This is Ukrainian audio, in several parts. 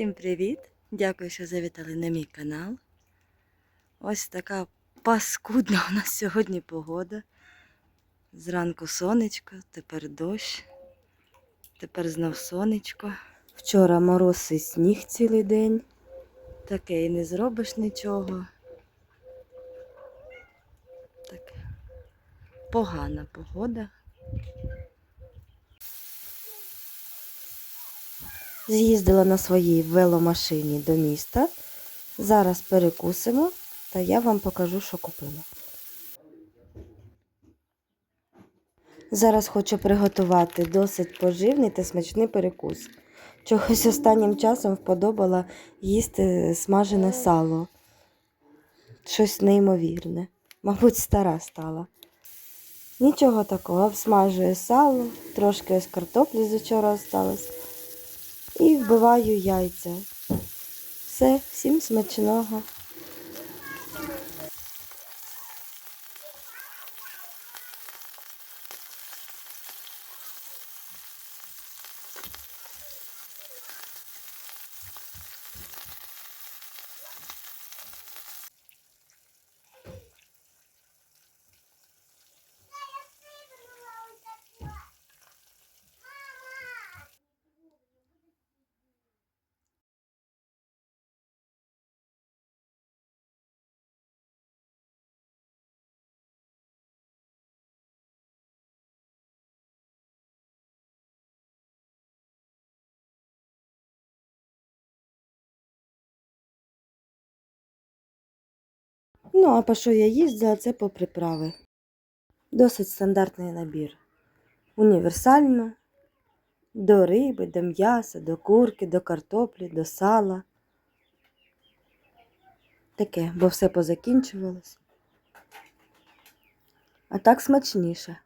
Всім привіт! Дякую, що завітали на мій канал. Ось така паскудна у нас сьогодні погода. Зранку сонечко, тепер дощ, тепер знов сонечко. Вчора мороз і сніг цілий день. Таке і не зробиш нічого. Так, погана погода. З'їздила на своїй веломашині до міста. Зараз перекусимо, та я вам покажу, що купила. Зараз хочу приготувати досить поживний та смачний перекус. Чогось останнім часом вподобала їсти смажене сало. Щось неймовірне. Мабуть, стара стала. Нічого такого, обсмажую сало, трошки ось картоплі з вчора осталось і вбиваю яйця. Все, всім смачного. Ну, а по що я їздила, це по приправи. Досить стандартний набір. Універсально. До риби, до м'яса, до курки, до картоплі, до сала. Таке, бо все позакінчувалось. А так смачніше.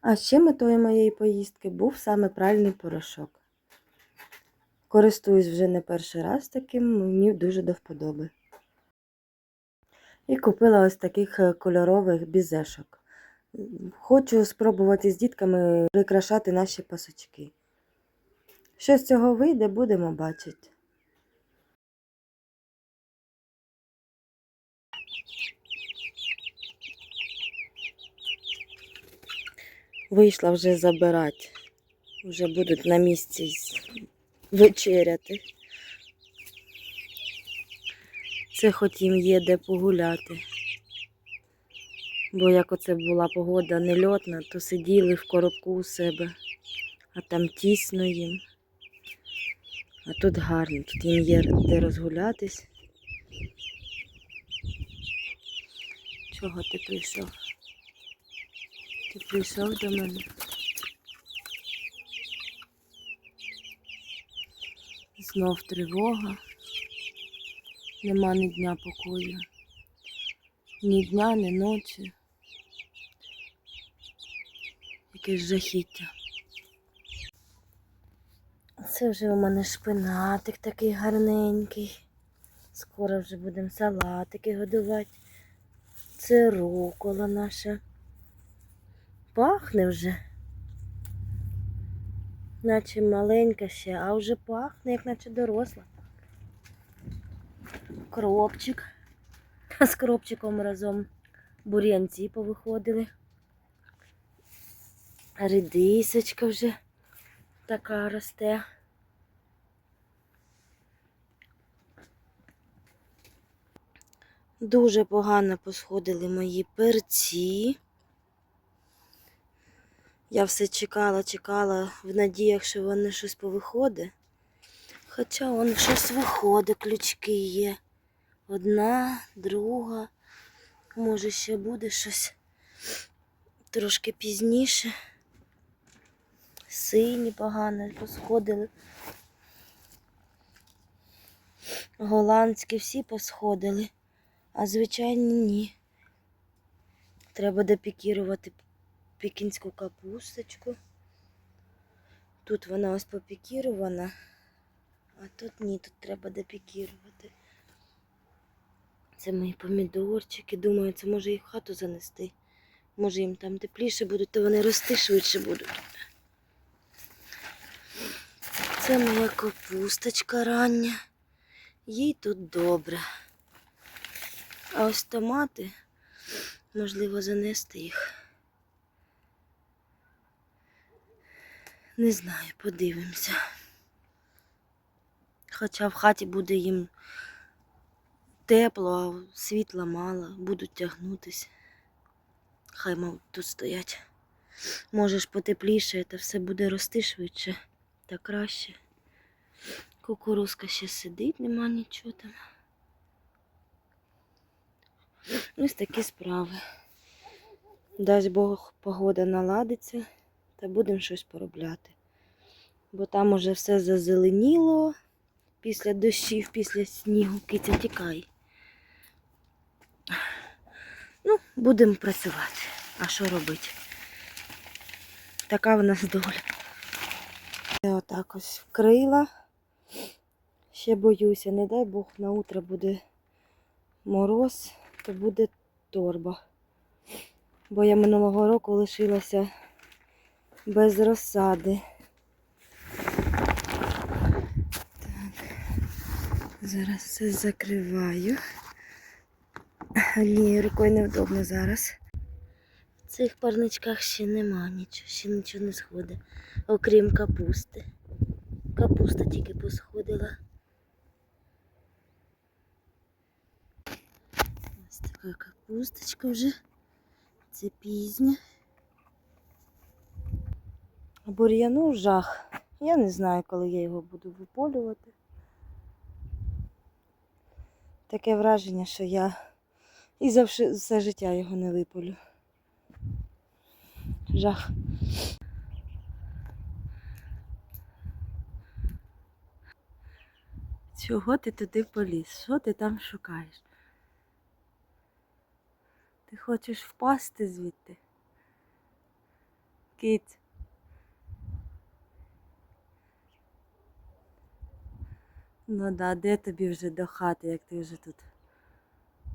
А ще метою моєї поїздки був саме пральний порошок. Користуюсь вже не перший раз таким, мені дуже до вподоби. І купила ось таких е, кольорових бізешок. Хочу спробувати з дітками прикрашати наші пасочки. Що з цього вийде, будемо бачити. Вийшла вже забирати. Вже будуть на місці вечеряти. Це хоч їм є де погуляти. Бо як оце була погода нельотна, то сиділи в коробку у себе, а там тісно їм. А тут гарно, тут їм є де розгулятись. Чого ти прийшов? Ти прийшов до мене? Знов тривога. Нема ні дня покою. Ні дня, ні ночі. Якесь жахіття. Це вже у мене шпинатик такий гарненький. Скоро вже будемо салатики годувати. Це рукола наша. Пахне вже. Наче маленька ще, а вже пахне, як наче доросла. Кропчик. З кропчиком разом бур'янці повиходили. Редисочка вже така росте. Дуже погано посходили мої перці. Я все чекала, чекала в надіях, що вони щось повиходить. Хоча воно щось виходить, ключки є. Одна, друга. Може, ще буде щось трошки пізніше. Сині погано посходили. Голландські всі посходили, а звичайні ні. Треба депікірувати пекінську капусточку. Тут вона ось попікірована, а тут ні, тут треба депікірувати. Це мої помідорчики. Думаю, це може їх в хату занести. Може їм там тепліше буде, то вони рости швидше будуть. Це моя капусточка рання. Їй тут добре. А ось томати, можливо, занести їх. Не знаю, подивимося. Хоча в хаті буде їм тепло, а світла мало, будуть тягнутися. Хай, мов, тут стоять. Можеш потепліше, та все буде рости швидше та краще. Кукурузка ще сидить, нема нічого там. Ось такі справи. Дасть Бог, погода наладиться та будемо щось поробляти. Бо там уже все зазеленіло після дощів, після снігу. Киця тікай. Ну, будемо працювати. А що робити? Така в нас доля. Я отак ось вкрила. Ще боюся, не дай Бог на утро буде мороз, то буде торба. Бо я минулого року лишилася без розсади. Так. Зараз все закриваю. Ні, рукою невдобно зараз. В цих парничках ще нема нічого, ще нічого не сходить, окрім капусти. Капуста тільки посходила. Ось така капусточка вже. Це пізня. Бур'яну жах. Я не знаю, коли я його буду виполювати. Таке враження, що я і за все життя його не виполю. Жах. Чого ти туди поліз? Що ти там шукаєш? Ти хочеш впасти звідти? Кить. Ну да, де тобі вже до хати, як ти вже тут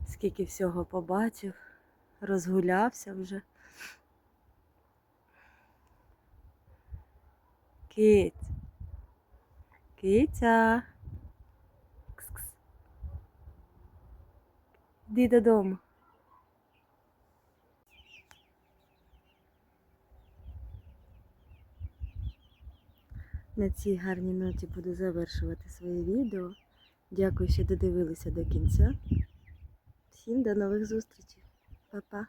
скільки всього побачив, розгулявся вже. Кить. Киця. Кс-кс. Іди додому. На цій гарній ноті буду завершувати своє відео. Дякую, що додивилися до кінця. Всім до нових зустрічей. Па-па.